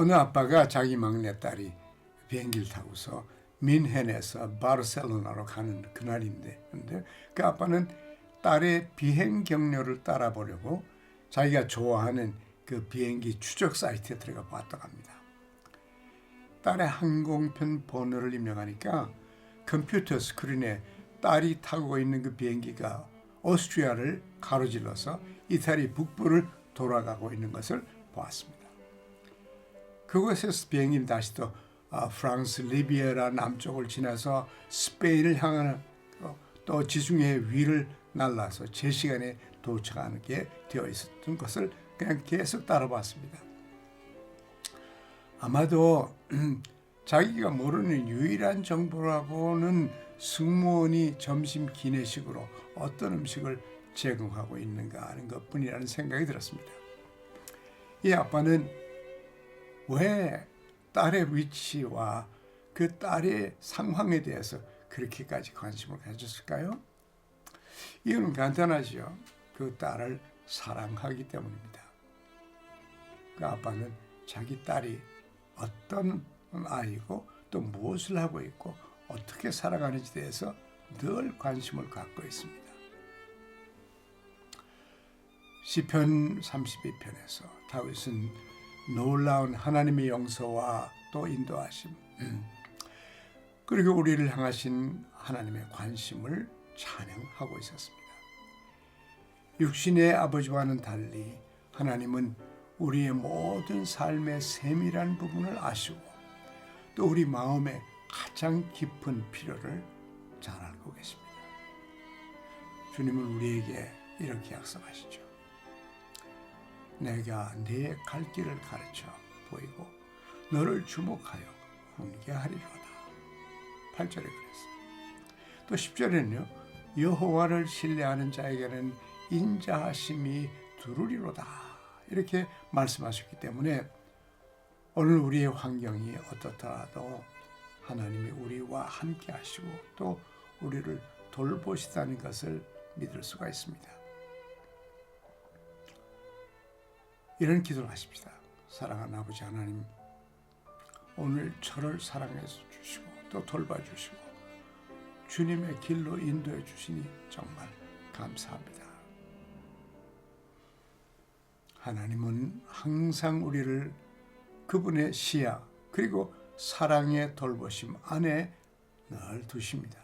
어느 아빠가 자기 막내딸이 비행기를 타고서 민헨에서 바르셀로나로 가는 그날인데 근데 그 아빠는 딸의 비행 경로를 따라 보려고 자기가 좋아하는 그 비행기 추적 사이트에 들어가 봤다고 합니다. 딸의 항공편 번호를 입력하니까 컴퓨터 스크린에 딸이 타고 있는 그 비행기가 오스트리아를 가로질러서 이탈리 북부를 돌아가고 있는 것을 보았습니다. 그곳에서 비행기는 다시 또 아, 프랑스 리비에라 남쪽을 지나서 스페인을 향하는 어, 또 지중해 위를 날라서 제 시간에 도착하는 게 되어 있었던 것을 그냥 계속 따라봤습니다. 아마도 자기가 모르는 유일한 정보라고는 승무원이 점심 기내식으로 어떤 음식을 제공하고 있는가 하는 것뿐이라는 생각이 들었습니다. 이 아빠는 왜 딸의 위치와 그 딸의 상황에 대해서 그렇게까지 관심을 가졌을까요? 이유는 간단하죠. 그 딸을 사랑하기 때문입니다. 그 아빠는 자기 딸이 어떤 아이고 또 무엇을 하고 있고 어떻게 살아가는지 대해서 늘 관심을 갖고 있습니다. 시편 32편에서 다윗은 놀라운 하나님의 용서와 또 인도하심 음, 그리고 우리를 향하신 하나님의 관심을 찬양하고 있었습니다. 육신의 아버지와는 달리 하나님은 우리의 모든 삶의 세밀한 부분을 아시고 또 우리 마음의 가장 깊은 필요를 잘 알고 계십니다. 주님은 우리에게 이렇게 약속하시죠. 내가 네 갈 길을 가르쳐 보이고 너를 주목하여 훈계하리로다. 8절에 그랬어요. 또 10절에는요. 여호와를 신뢰하는 자에게는 인자하심이 두루리로다. 이렇게 말씀하셨기 때문에 오늘 우리의 환경이 어떻더라도 하나님이 우리와 함께 하시고 또 우리를 돌보시다는 것을 믿을 수가 있습니다. 이런 기도를 하십시다. 사랑하는 아버지 하나님, 오늘 저를 사랑해 주시고 또 돌봐주시고 주님의 길로 인도해 주시니 정말 감사합니다. 하나님은 항상 우리를 그분의 시야 그리고 사랑의 돌보심 안에 늘 두십니다.